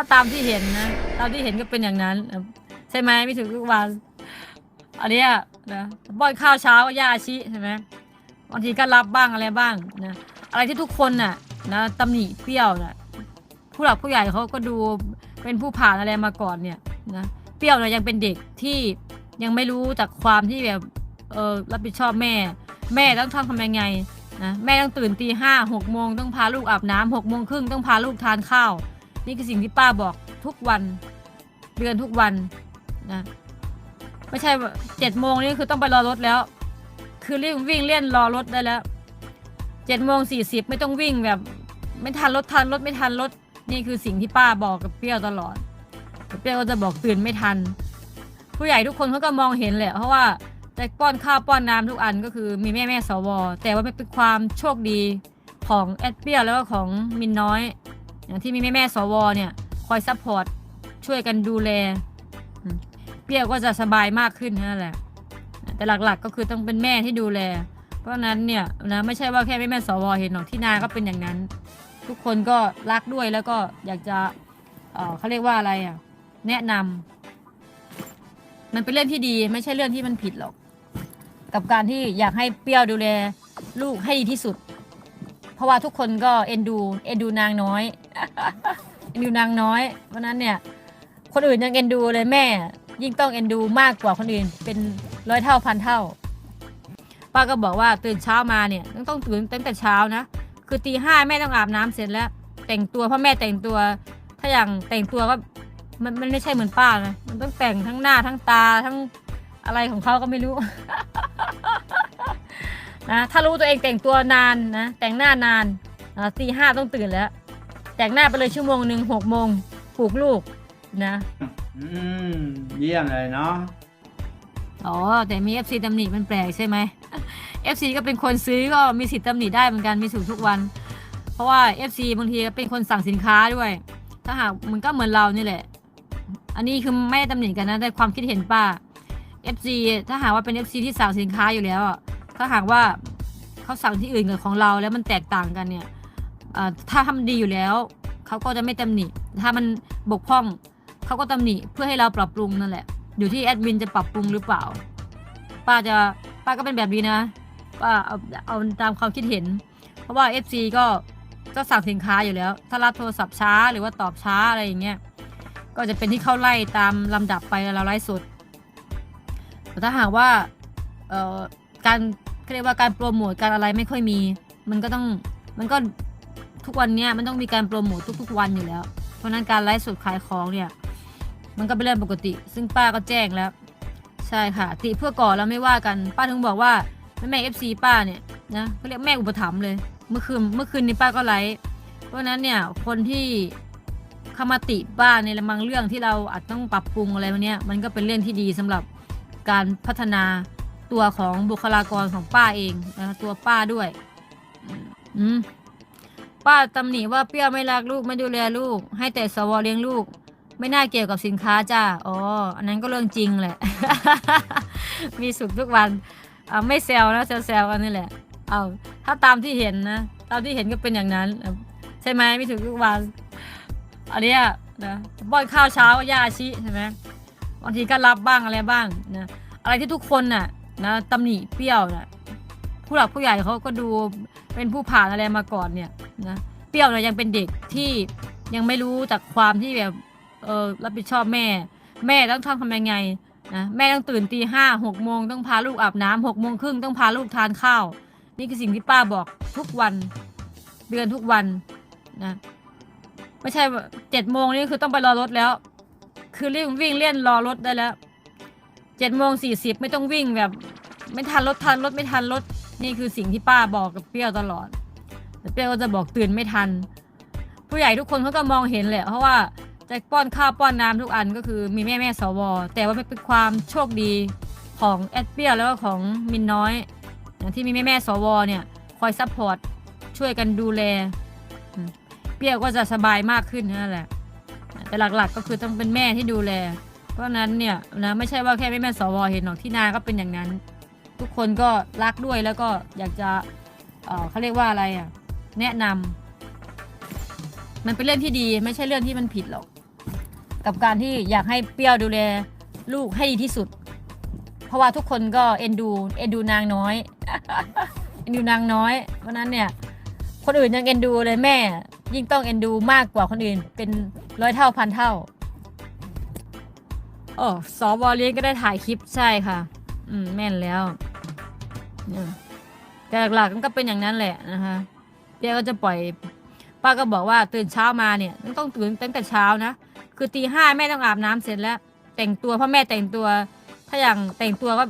ถ้าตามที่เห็นนะ ตามที่เห็นก็เป็นอย่างนั้น ใช่ไหมไม่ถึงทุกวัน อันเนี้ยนะป้อนข้าวเช้าก็ย่าอาชิใช่ไหมบางทีก็รับบ้างอะไรบ้างนะอะไรที่ทุกคนน่ะนะตำหนิเปรี้ยวน่ะผู้หลักผู้ใหญ่เขาก็ดูเป็นผู้ผ่านอะไรมาก่อนเนี่ยนะเปรี้ยวเนี่ยยังเป็นเด็กที่ยังไม่รู้จากความที่แบบเออรับผิดชอบแม่ แม่ต้องทำทำยังไงนะแม่ต้องตื่นตีห้าหกโมงต้องพาลูกอาบน้ำหกโมงครึ่งต้องพาลูกทานข้าว นี่คือสิ่งที่ป้าบอกทุกวันเดือนทุกวันนะไม่ใช่เจ็ดโมงนี่คือต้องไปรอรถแล้ว คือเรียกวิ่งเล่นรอรถได้แล้วเจ็ดโมงสี่สิบไม่ต้องวิ่งแบบ ไม่ทันรถทันรถไม่ทันรถนี่คือสิ่งที่ป้าบอกกับเปรี้ยวตลอดเปรี้ยวก็จะบอกตื่นไม่ทัน ผู้ใหญ่ทุกคนเขาก็มองเห็นแหละเพราะว่าแต่ป้อนข้าวป้อนน้ำทุกอันก็คือมีแม่แม่สวแต่ว่าเป็นความโชคดีของแอดเปียแล้วก็ของมินน้อย อย่างที่มีแม่แม่สวเนี่ยคอยซัพพอร์ตช่วยกันดูแลเปรี้ยวก็จะสบายมากขึ้นนั่นแหละ แต่หลักๆก็คือต้องเป็นแม่ที่ดูแล เพราะนั้นเนี่ยนะไม่ใช่ว่าแค่แม่แม่สวเห็นหรอกที่นาก็เป็นอย่างนั้น ทุกคนก็รักด้วยแล้วก็อยากจะเเขาเรียกว่าอะไรอะแนะนำมันเป็นเรื่องที่ดีไม่ใช่เรื่องที่มันผิดหรอก กับการที่อยากให้เปรี้ยวดูแลลูกให้ดีที่สุด เพราะว่าทุกคนก็เอ็นดูเอ็นดูนางน้อย เอ็นดูนางน้อย เพราะนั้นเนี่ย คนอื่นยังเอ็นดูเลยแม่ ยิ่งต้องเอ็นดูมากกว่าคนอื่น เป็นร้อยเท่าพันเท่า ป้าก็บอกว่าตื่นเช้ามาเนี่ยต้องต้องตื่นตั้งแต่เช้านะ คือตีห้าแม่ต้องอาบน้ำเสร็จแล้ว แต่งตัวพ่อแม่แต่งตัว ถ้าอย่างแต่งตัวก็มันมันไม่ใช่เหมือนป้านะ มันต้องแต่งทั้งหน้าทั้งตาทั้งอะไรของเขาก็ไม่รู้นะถ้ารู้ตัวเองแต่งตัวนานนะแต่งหน้านานอ่าตีห้าต้องตื่นแล้ว แต่งหน้าไปเลยชั่วโมงหนึ่งหกโมงปลูกลูกนะอืมเยี่ยมเลยเนาะอ๋อแต่มี FC ตำหนิมันแปลกใช่ไหม FC ก็เป็นคนซื้อก็มีสิทธิ์ตำหนิได้เหมือนกันมีสูตรทุกวัน เพราะว่า FC บางทีก็เป็นคนสั่งสินค้าด้วย ถ้าหากมันก็เหมือนเรานี่แหละ อันนี้คือไม่ได้ตำหนิกันนะแต่ความคิดเห็นป้า FC ถ้าหากว่าเป็น FC ที่สั่งสินค้าอยู่แล้วอะถ้าหากว่าเขาสั่งที่อื่นกับของเราแล้วมันแตกต่างกันเนี่ยเอ่อถ้าทำดีอยู่แล้ว เขาก็จะไม่ตำหนิ ถ้ามันบกพร่องเขาก็ตำหนิเพื่อให้เราปรับปรุงนั่นแหละ อยู่ที่แอดมินจะปรับปรุงหรือเปล่า ป้าจะป้าก็เป็นแบบนี้นะป้าเอาเอาตามความคิดเห็น เพราะว่า FC ก็ก็สั่งสินค้าอยู่แล้ว ถ้ารับโทรศัพท์ช้าหรือว่าตอบช้าอะไรอย่างเงี้ยก็จะเป็นที่เข้าไล่ตามลำดับไปเราไล่สดแต่ถ้าหากว่าเอ่อการเขาเรียกว่าการโปรโมทการอะไรไม่ค่อยมี มันก็ต้องมันก็ ทุกวันนี้มันต้องมีการโปรโมททุกๆวันอยู่แล้ว เพราะนั้นการไลฟ์สดขายของเนี่ยมันก็เป็นเรื่องปกติ ซึ่งป้าก็แจ้งแล้ว ใช่ค่ะ ติเพื่อก่อนแล้วไม่ว่ากัน ป้าถึงบอกว่าแม่แม่เอฟซีป้าเนี่ยนะเขาเรียกแม่อุปถัมภ์เลย เมื่อคืนเมื่อคืนนี้ป้าก็ไลฟ์เพราะนั้นเนี่ยคนที่เข้ามาติป้าในบางเรื่องที่เราอาจต้องปรับปรุงอะไรพวกเนี้ยมันก็เป็นเรื่องที่ดีสำหรับการพัฒนาตัวของบุคลากรของป้าเองนะตัวป้าด้วย อืม ป้าตำหนิว่าเปรี้ยวไม่รักลูกไม่ดูแลลูก ให้แต่สวเลี้ยงลูก ไม่น่าเกี่ยวกับสินค้าจ้าอ๋ออันนั้นก็เรื่องจริงแหละ มีสุขทุกวันเอาไม่แซวนะแซวๆกันนี่แหละเอาถ้าตามที่เห็นนะตามที่เห็นก็เป็นอย่างนั้น ใช่ไหมไม่ถึงทุกวันอันเนี้ยนะป้อนข้าวเช้าก็ย่าชิใช่ไหมบางทีก็รับบ้างอะไรบ้างนะอะไรที่ทุกคนน่ะนะตำหนิเปรี้ยวน่ะผู้หลักผู้ใหญ่เขาก็ดูเป็นผู้ผ่านอะไรมาก่อนเนี่ย นะเปรี้ยวเนี่ยยังเป็นเด็กที่ยังไม่รู้จากความที่แบบเออรับผิดชอบแม่ แม่ต้องทำทำยังไงนะแม่ต้องตื่นตีห้าหกโมงต้องพาลูกอาบน้ำหกโมงครึ่งต้องพาลูกทานข้าว นี่คือสิ่งที่ป้าบอกทุกวันเดือนทุกวันนะไม่ใช่เจ็ดโมงนี่คือต้องไปรอรถแล้ว คือรีบวิ่งเล่นรอรถได้แล้วเจ็ดโมงสี่สิบไม่ต้องวิ่งแบบ ไม่ทันรถทันรถไม่ทันรถนี่คือสิ่งที่ป้าบอกกับเปรี้ยวตลอด เปี้ยก็จะบอกตื่นไม่ทัน ผู้ใหญ่ทุกคนเขาก็มองเห็นแหละ เพราะว่าจะป้อนข้าวป้อนน้ำทุกอันก็คือมีแม่แม่สว แต่ว่าเป็นความโชคดีของแอดเปี้ยแล้วก็ของมินน้อยอย่างที่มีแม่แม่สวเนี่ยคอยซัพพอร์ตช่วยกันดูแล เปี้ยก็จะสบายมากขึ้นนั่นแหละ แต่หลักๆก็คือต้องเป็นแม่ที่ดูแล เพราะนั้นเนี่ยนะไม่ใช่ว่าแค่แม่แม่สวเห็นหรอกที่นาก็เป็นอย่างนั้น ทุกคนก็รักด้วยแล้วก็อยากจะเเขาเรียกว่าอะไรอะ แนะนำมันเป็นเรื่องที่ดีไม่ใช่เรื่องที่มันผิดหรอก กับการที่อยากให้เปรี้ยวดูแลลูกให้ดีที่สุด เพราะว่าทุกคนก็เอ็นดูเอ็นดูนางน้อยเอ็นดูนางน้อยเพราะนั้นเนี่ยคนอื่นยังเอ็นดูเลยแม่ ยิ่งต้องเอ็นดูมากกว่าคนอื่น เป็นร้อยเท่าพันเท่าโอ้สวเลี้ยงก็ได้ถ่ายคลิปใช่ค่ะ อืมแม่นแล้วแต่หลักๆมันก็เป็นอย่างนั้นแหละนะคะ เดี๋ยวก็จะปล่อย ป้าก็บอกว่าตื่นเช้ามาเนี่ยต้องตื่นตั้งแต่เช้านะ คือตีห้าแม่ต้องอาบน้ำเสร็จแล้ว แต่งตัวพ่อแม่แต่งตัว ถ้าอย่างแต่งตัวก็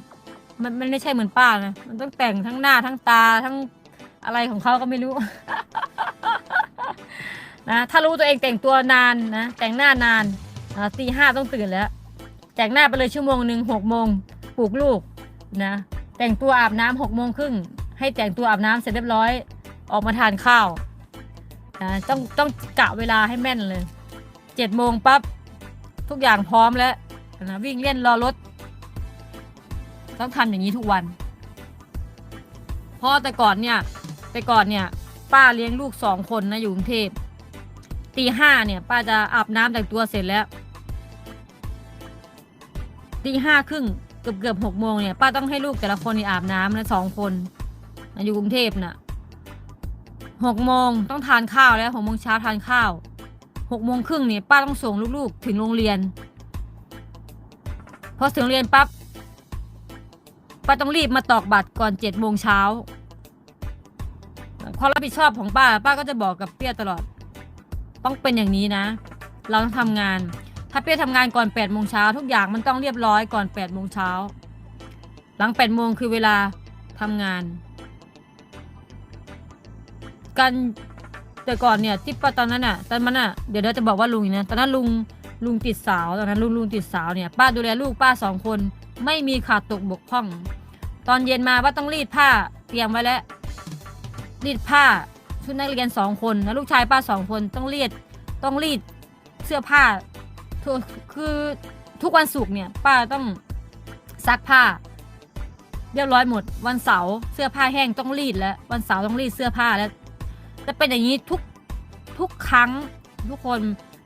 มันมันไม่ใช่เหมือนป้านะ มันต้องแต่งทั้งหน้าทั้งตาทั้งอะไรของเขาก็ไม่รู้ นะ ถ้ารู้ตัวเองแต่งตัวนานนะ แต่งหน้านานตีห้าต้องตื่นแล้ว แต่งหน้าไปเลยชั่วโมงหนึ่งหกโมงปลุกลูกนะ แต่งตัวอาบน้ำหกโมงครึ่งให้แต่งตัวอาบน้ำเสร็จเรียบร้อย ออกมาทานข้าวนะต้องต้องกะเวลาให้แม่นเลยเจ็ดโมงปั๊บทุกอย่างพร้อมแล้วนะวิ่งเล่นรอรถ ต้องทำอย่างนี้ทุกวันเพราะแต่ก่อนเนี่ยแต่ก่อนเนี่ย ป้าเลี้ยงลูกสองคนนะอยู่กรุงเทพตีห้าเนี่ยป้าจะอาบน้ำแต่งตัวเสร็จแล้วตีห้าครึ่งเกือบเกือบหกโมงเนี่ยป้าต้องให้ลูกแต่ละคนอาบน้ำนะสองคนนะอยู่กรุงเทพน่ะ หกโมงต้องทานข้าวแล้วหกโมงเช้าทานข้าวหกโมงครึ่งเนี่ยป้าต้องส่งลูกๆ ถึงโรงเรียน พอถึงโรงเรียนปั๊บป้าต้องรีบมาตอกบัตรก่อนเจ็ดโมงเช้าความรับผิดชอบของป้า ป้าก็จะบอกกับเปี้ยตลอด ต้องเป็นอย่างนี้นะ เราต้องทำงาน ถ้าเปี้ยทำงานก่อน8ปดโมงเช้าทุกอย่างมันต้องเรียบร้อยก่อน8ปดโมงเช้าหลัง8ปดโมงคือเวลาทำงาน กันแต่ก่อนเนี่ยที่ป้าตอนนั้นอะ ตอนมันอะเดี๋ยวเราจะบอกว่าลุงอีกนะตอนนั้นลุงลุงติดสาวตอนนั้นลุงลุงติดสาวเนี่ยป้าดูแลลูกป้าสองคนไม่มีขาดตกบกพร่อง ตอนเย็นมาป้าต้องรีดผ้าเตรียมไว้แล้วรีดผ้าชุดนักเรียนสองคนแล้วลูกชายป้าสองคนต้องรีดต้องรีดเสื้อผ้าทุกคือทุกวันศุกร์เนี่ยป้าต้องซักผ้า เรียบร้อยหมด วันเสาร์เสื้อผ้าแห้งต้องรีดแล้ว วันเสาร์ต้องรีดเสื้อผ้าแล้ว จะเป็นอย่างนี้ทุกทุกครั้งทุกคน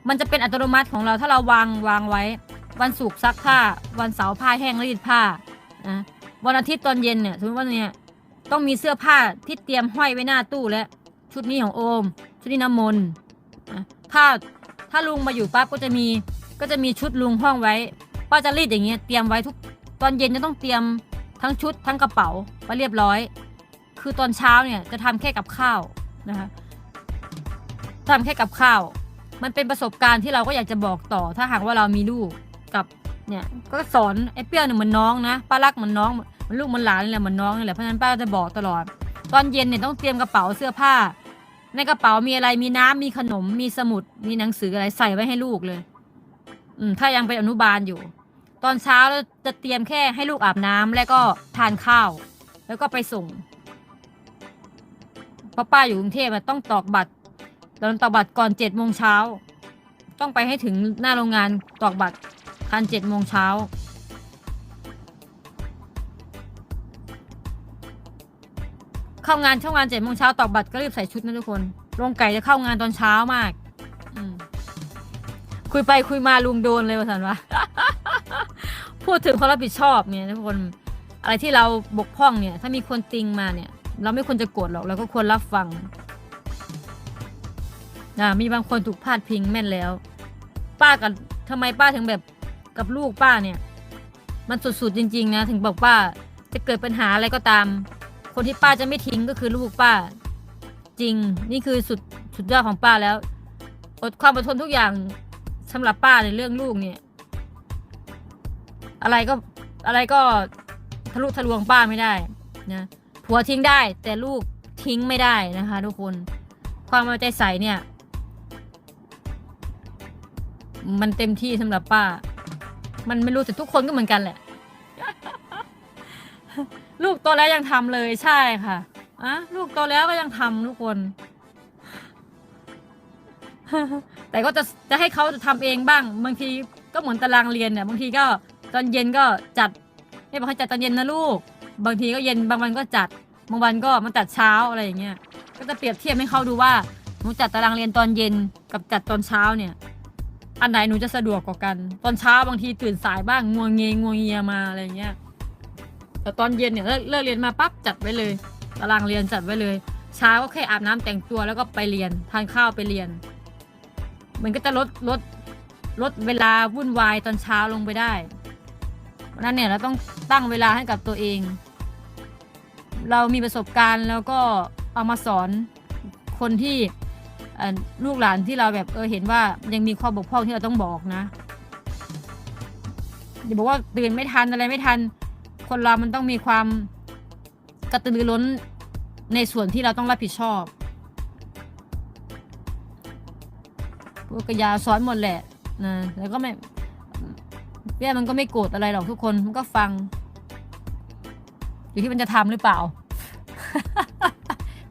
มันจะเป็นอัตโนมัติของเราถ้าเราวางวางไว้ วันศุกร์ซักผ้า วันเสาร์ผ้าแห้งรีดผ้านะวันอาทิตย์ตอนเย็นเนี่ยสมมติว่าเนี่ยต้องมีเสื้อผ้าที่เตรียมห้อยไว้หน้าตู้แล้วชุดนี้ของโอม ชุดนี้น้ำมนต์ถ้าถ้าลุงมาอยู่ปั๊บก็จะมีก็จะมีชุดลุงห้องไว้ป้าจะรีดอย่างเงี้ยเตรียมไว้ทุกตอนเย็นจะต้องเตรียมทั้งชุดทั้งกระเป๋าไว้เรียบร้อย คือตอนเช้าเนี่ยจะทำแค่กับข้าว นะคะทำแค่กับข้าว มันเป็นประสบการณ์ที่เราก็อยากจะบอกต่อ ถ้าหากว่าเรามีลูกกับเนี่ยก็สอนไอ้เปรี้ยวเนี่ยเหมือนน้องนะป้ารักเหมือนน้องมันลูกมันหลานนี่แหละเหมือนน้องนี่แหละเพราะฉะนั้นป้าจะบอกตลอด ตอนเย็นเนี่ยต้องเตรียมกระเป๋าเสื้อผ้า ในกระเป๋ามีอะไรมีน้ำมีขนมมีสมุด มีหนังสืออะไรใส่ไว้ให้ลูกเลย อืมถ้ายังเป็นอนุบาลอยู่ ตอนเช้าเราจะเตรียมแค่ให้ลูกอาบน้ำแล้วก็ทานข้าว แล้วก็ไปส่ง เพราะป้าอยู่กรุงเทพต้องตอกบัตรตอนตอกบัตรก่อนเจ็ดโมงเช้าต้องไปให้ถึงหน้าโรงงานตอกบัตรทันเจ็ดโมงเช้าเข้างานเข้างานเจ็ดโมงเช้าตอกบัตรก็รีบใส่ชุดนะทุกคนโรงไก่จะเข้างานตอนเช้ามากคุยไปคุยมาลุงโดนเลยว่าสันวะพูดถึงความรับผิดชอบเนี่ยทุกคนอะไรที่เราบกพร่องเนี่ย ถ้ามีคนติงมาเนี่ย เราไม่ควรจะโกรธหรอกเราก็ควรรับฟังนะมีบางคนถูกพาดพิงแม่นแล้ว ป้ากับทำไมป้าถึงแบบกับลูกป้าเนี่ย มันสุดๆจริง ๆ นะ ถึงบอกป้าจะเกิดปัญหาอะไรก็ตาม คนที่ป้าจะไม่ทิ้งก็คือลูกป้า จริง นี่คือสุดสุดยอดของป้าแล้ว อดความอดทนทุกอย่างสำหรับป้าในเรื่องลูกเนี่ย อะไรก็อะไรก็ทะลุทะลวงป้าไม่ได้นะ ผัวทิ้งได้ แต่ลูกทิ้งไม่ได้นะคะ ทุกคน ความเอาใจใส่เนี่ย มันเต็มที่สำหรับป้า มันไม่รู้แต่ทุกคนก็เหมือนกันแหละ ลูกโตแล้วยังทำเลยใช่ค่ะอะลูกโตแล้วก็ยังทำทุกคน แต่ก็จะจะให้เขาทำเองบ้าง บางทีก็เหมือนตารางเรียนเนี่ยบางทีก็ตอนเย็นก็จัดให้บอกให้จัดตอนเย็นนะลูก บางทีก็เย็นบางวันก็จัดบางวันก็มาจัดเช้าอะไรอย่างเงี้ยก็จะเปรียบเทียบให้เขาดูว่าหนูจัดตารางเรียนตอนเย็นกับจัดตอนเช้าเนี่ย อันไหนหนูจะสะดวกกว่ากัน ตอนเช้าบางทีตื่นสายบ้างงัวงเงยงัวเงียมาอะไรเงี้ยแต่ตอนเย็นเนี่ยเลิกเลิกเรียนมาปั๊บจัดไว้เลย ตารางเรียนจัดไว้เลย เช้าก็แค่อาบน้ำแต่งตัวแล้วก็ไปเรียนทานข้าวไปเรียน มันก็จะลดลดลดเวลาวุ่นวายตอนเช้าลงไปได้ นั้นเนี่ยเราต้องตั้งเวลาให้กับตัวเอง เรามีประสบการณ์แล้วก็เอามาสอนคนที่ลูกหลานที่เราแบบเออเห็นว่ายังมีข้อบกพร่องที่เราต้องบอกนะอย่าบอกว่าตื่นไม่ทันอะไรไม่ทัน คนเรามันต้องมีความกระตือรือร้นในส่วนที่เราต้องรับผิดชอบพวกกระยาสอนหมดแหละนะแล้วก็ไม่ เปี้ยมันก็ไม่โกรธอะไรหรอกทุกคนมันก็ฟัง อยู่ที่มันจะทำหรือเปล่า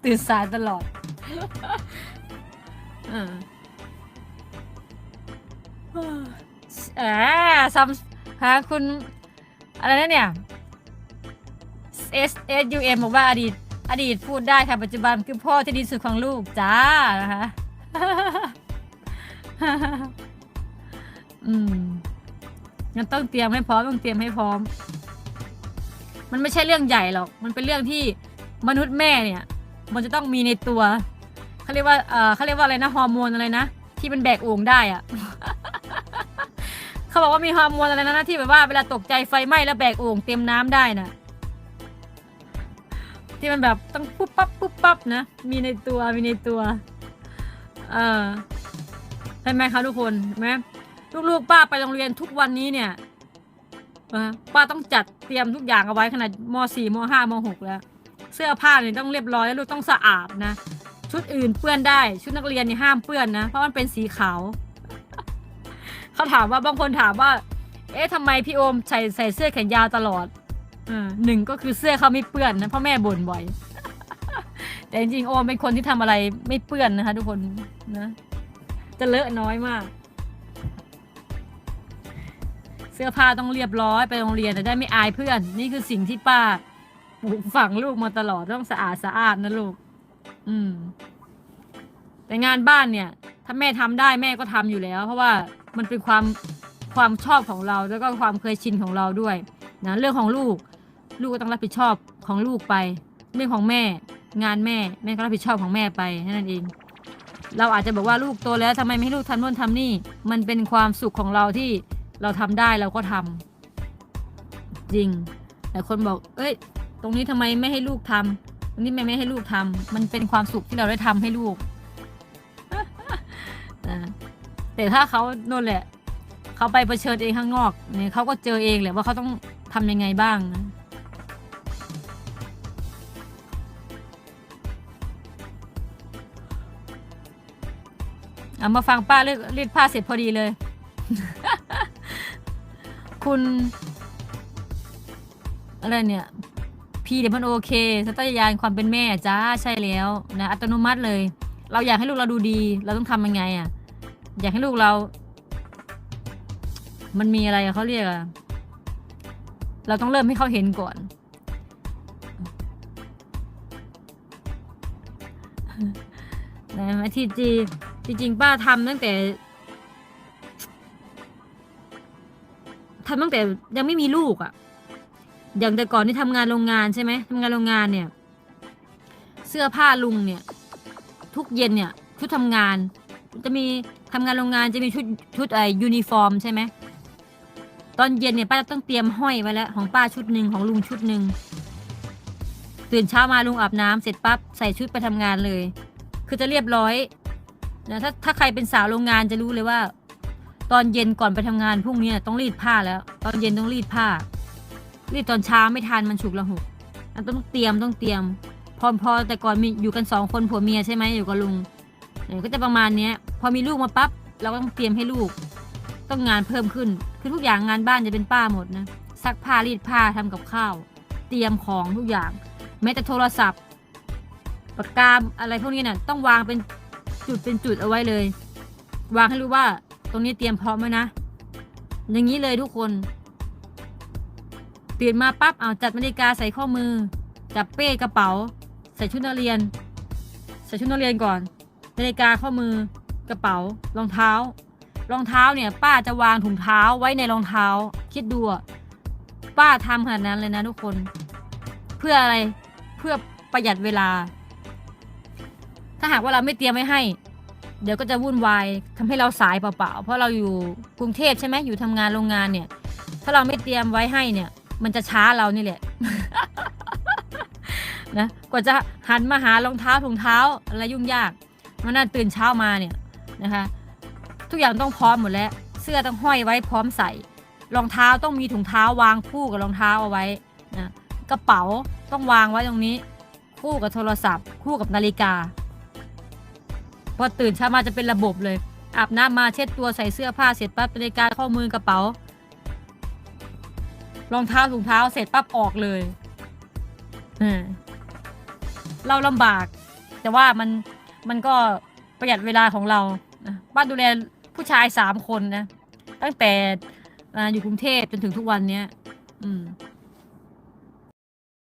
ตื่นสายตลอดอ่าอ่าซัมฮะคุณ อะไรนะเนี่ย S S U M บอกว่าอดีต อดีตพูดได้ค่ะ ปัจจุบันคือพ่อที่ดีสุดของลูก จ้านะคะ อืม งั้นต้องเตรียมให้พร้อมต้องเตรียมให้พร้อม มันไม่ใช่เรื่องใหญ่หรอก มันเป็นเรื่องที่มนุษย์แม่เนี่ย มันจะต้องมีในตัวเขาเรียกว่าเออเขาเรียกว่าอะไรนะฮอร์โมนอะไรนะที่มันแบกโอ่งได้อะเขาบอกว่ามีฮอร์โมนอะไรนะที่แบบว่าเวลาตกใจไฟไหม้แล้วแบกโอ่งเต็มน้ำได้น่ะที่มันแบบต้องปุ๊บปั๊บปุ๊บปั๊บนะมีในตัวมีในตัว เออใช่ไหมคะทุกคนเห็นไหม ลูกๆป้าไปโรงเรียนทุกวันนี้เนี่ยป้าต้องจัดเตรียมทุกอย่างเอาไว้ขนาดม .4 ม .5 ม .6 แล้ว เสื้อผ้าเนี่ยต้องเรียบร้อยแล้วลูกต้องสะอาดนะ ชุดอื่นเปื้อนได้ ชุดนักเรียนนี่ห้ามเปื้อนนะ เพราะมันเป็นสีขาวเขาถามว่าบางคนถามว่า เอ๊ะทำไมพี่โอมใส่ใส่เสื้อแขนยาวตลอดอหนึ่งก็คือเสื้อเขาไม่เปื้อนนะเพราะแม่บ่นบ่อย แต่จริงๆโอมเป็นคนที่ทำอะไรไม่เปื้อนนะคะ ทุกคนนะ จะเลอะน้อยมาก สื้อผ้าต้องเรียบร้อยไปโรงเรียนแต่ได้ไม่อายเพื่อน นี่คือสิ่งที่ป้าปลูกฝังลูกมาตลอดต้องสะอาดสะอาดนะลูก อืม แต่งานบ้านเนี่ย ถ้าแม่ทำได้แม่ก็ทำอยู่แล้ว เพราะว่ามันเป็นความความชอบของเรา แล้วก็ความเคยชินของเราด้วยนะเรื่องของลูก ลูกก็ต้องรับผิดชอบของลูกไป เรื่องของแม่ งานแม่แม่ก็รับผิดชอบของแม่ไปนั่นเอง เราอาจจะบอกว่าลูกโตแล้วทำไมไม่ให้ลูกทำโน่นทำนี่ มันเป็นความสุขของเราที่ เราทำได้เราก็ทำจริงแต่คนบอก เอ้ย ตรงนี้ทำไมไม่ให้ลูกทำตรงนี้ไม่ไม่ให้ลูกทำมันเป็นความสุขที่เราได้ทำให้ลูกนะแต่ถ้าเขาโน่นแหละ เขาไปเผชิญเองข้างนอกเนี่ยเขาก็เจอเองแหละว่าเขาต้องทำยังไงบ้างนะเอามาฟังป้าเลือกรีดผ้าเสร็จพอดีเลย คุณ อะไรเนี่ยพี่เดี๋ยวมันโอเคสัตยานความเป็นแม่จ้าใช่แล้วนะอัตโนมัติเลย เราอยากให้ลูกเราดูดี เราต้องทำยังไงอะ อยากให้ลูกเรา มันมีอะไรเขาเรียกอะเราต้องเริ่มให้เขาเห็นก่อน นะที่จีจริงๆป้าทำตั้งแต่ ทำตั้งแต่ยังไม่มีลูกอะ่ะ อย่างแต่ก่อนที่ทำงานโรงงานใช่ไหมทำงานโรงงานเนี่ย เสื้อผ้าลุงเนี่ย ทุกเย็นเนี่ย ชุดทำงาน จะมีทำงานโรงงานจะมีชุดชุดไอยูนิฟอร์มใช่ไหมตอนเย็นเนี่ยป้าต้องเตรียมห้อยไว้แล้วของป้าชุดหนึ่งของลุงชุดหนึ่งตื่นเช้ามาลุงอาบน้ำเสร็จปั๊บใส่ชุดไปทำงานเลย คือจะเรียบร้อยนะถ้าถ้าใครเป็นสาวโรงงานจะรู้เลยว่า ตอนเย็นก่อนไปทำงานพรุ่งนี้ต้องรีดผ้าแล้ว ตอนเย็นต้องรีดผ้า รีดตอนเช้าไม่ทันมันฉุกละหุกอันต้องเตรียมต้องเตรียม พอพอแต่ก่อนมีอยู่กันสองคนผัวเมียใช่ไหมอยู่กับลุงก็จะประมาณเนี้ย พอมีลูกมาปั๊บเราก็ต้องเตรียมให้ลูก ต้องงานเพิ่มขึ้นคือทุกอย่างงานบ้านจะเป็นป้าหมดนะซักผ้ารีดผ้าทำกับข้าว เตรียมของทุกอย่าง แม้แต่โทรศัพท์ปากกาอะไรพวกนี้น่ะต้องวางเป็นจุดเป็นจุดเอาไว้เลย วางให้รู้ว่า ตรงนี้เตรียมพร้อมไว้นะ อย่างนี้เลยทุกคนตื่นมาปั๊บเอาจัดนาฬิกาใส่ข้อมือ จับเป้กระเป๋า ใส่ชุดนักเรียน ใส่ชุดนักเรียนก่อนนาฬิกาข้อมือกระเป๋า รองเท้า รองเท้าเนี่ย ป้าจะวางถุงเท้าไว้ในรองเท้า คิดดูอะป้าทำขนาดนั้นเลยนะทุกคน เพื่ออะไรเพื่อประหยัดเวลา ถ้าหากว่าเราไม่เตรียมไว้ให้ เดี๋ยวก็จะวุ่นวายทำให้เราสายเปล่าๆ เพราะเราอยู่กรุงเทพใช่ไหมอยู่ทำงานโรงงานเนี่ย ถ้าเราไม่เตรียมไว้ให้เนี่ย มันจะช้าเรานี่แหละนะกว่าจะหันมาหารองเท้าถุงเท้าอะไรยุ่งยากมันน่าตื่นเช้ามาเนี่ยนะคะ ทุกอย่างต้องพร้อมหมดแล้ว เสื้อต้องห้อยไว้พร้อมใส่รองเท้าต้องมีถุงเท้าวางคู่กับรองเท้าเอาไว้นะกระเป๋าต้องวางไว้ตรงนี้ คู่กับโทรศัพท์ คู่กับนาฬิกา พอตื่นเช้ามาจะเป็นระบบเลย อาบน้ำมาเช็ดตัวใส่เสื้อผ้าเสร็จปั๊บนาฬิกาข้อมือกระเป๋า รองเท้าถุงเท้าเสร็จปั๊บออกเลยเราลำบาก แต่ว่ามันมันก็ประหยัดเวลาของเราบ้านดูแลผู้ชายสามคนนะ ตั้งแต่อ่าอยู่กรุงเทพจนถึงทุกวันเนี้ย อืม